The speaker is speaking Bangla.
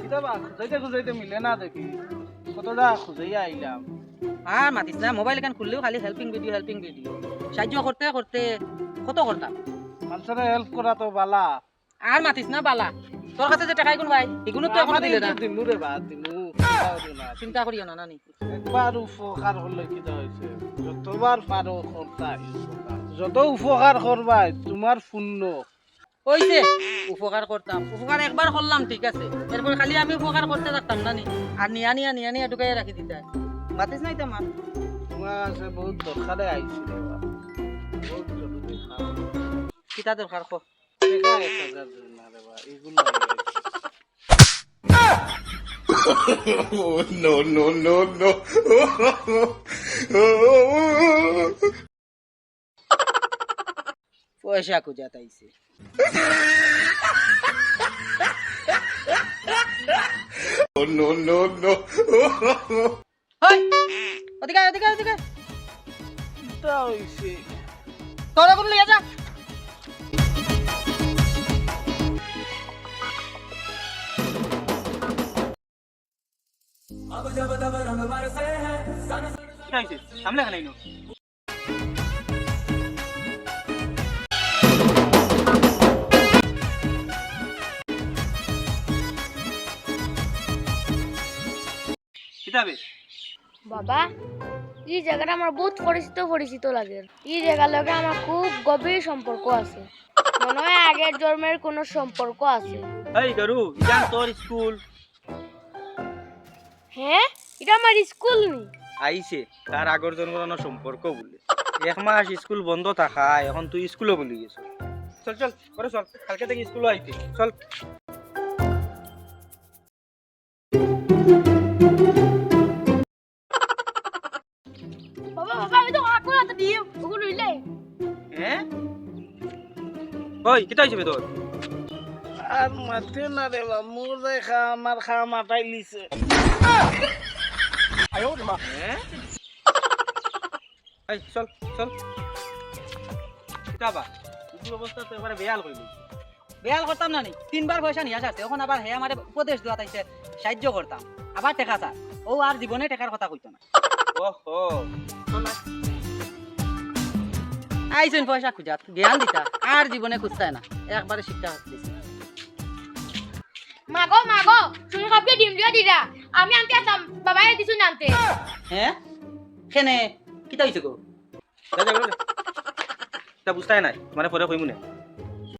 কিতাবা খুঁজাইতে খুঁজাইতে মিলে না দেখি। কতটা খুঁজাইয়া আইলাম। আর মাতিস না মোবাইল এখান খুললেও খালি হেল্পিং ভিডিও হেল্পিং ভিডিও সাহায্য করতে করতে কত করতাম মানুষের হেল্প করা তো বালা। আর মাতিস না বালা। তোর কাছে যে টাকা গুণ ভাই এগুলো তো এখনও দিলে না দিমু রে বা দিমু। চিন্তা করিও না নানি। একবার উপকার করলে কি হয়েছে যতবার পারো উপকার যত উপকার করবাই তোমার পুণ্য হইছে। উপকার করতাম। উপকার একবার করলাম ঠিক আছে। এরপর খালি আমি উপকার করতে থাকতাম নানি আর নিয়া নিয়া নিয়া নিয়া ঢুকাই রাখি দিতে মাতিস নাই তো মার তোমার কাছে বহুত দরকারে আইছি রে বহুত জরুরি কাম। কিতা দরকার কো? না আইছি। no, no, no, no. খুঁজা তাইছে Oh, no, no, no. হই ওদিকে আয়, ওদিকে আয়, ওদিকে আয়। কিতা হইছে? তোরা কোন লিয়ে যা সামনে খানাই নো কিতাবে বাবা এই জায়গাটা আমার বহুত পরিচিত পরিচিত লাগে। এই জায়গার লগে আমার খুব গভীর সম্পর্ক আছে। মনে হয় আগের জন্মের কোনো সম্পর্ক আছে। এই গরু জান তোর স্কুল। হ্যাঁ? এটা আমার স্কুল নি। আইছে তার আগর জন্মর সম্পর্ক বলে। এক মাস স্কুল বন্ধ থাকা এখন তুই স্কুলে বলি গেছ চল চল করে চল কালকে থেকে স্কুলে আইতে। চল। আমি তো কাকুর হাতে দিয়ে ওগুলো লইলে হ্যাঁ ওই তোর? আর মাতে না রে বা মোর দেখা আমার খা মাটাই লিছে আয়ো রে মা। এই চল চল। অবস্থা তো এবারে বেয়াল কইলি বেয়াল করতাম না নি? তিনবার পয়সা নিয়ে আসাতে এখন আবার হে আমারে উপদেশ দেওয়া তাইছে সাহায্য করতাম আবার টেকা ও আর জীবনে টেকার কথা কইতো না। ওহো। আইসেন পয়সা খুঁজা জ্ঞান দিতা আর জীবনে খুঁজতায় না একবারে শিক্ষা দিছে। মাগো মাগো তুমি কাপকে ডিম দিয়া দিরা আমি আনতে আসাম বাবাই দিছুন আনতে। হ্যাঁ কেনে? কিতা হইছে গো? যা। তা বুঝতাই নাই মানে পরে কইমু না।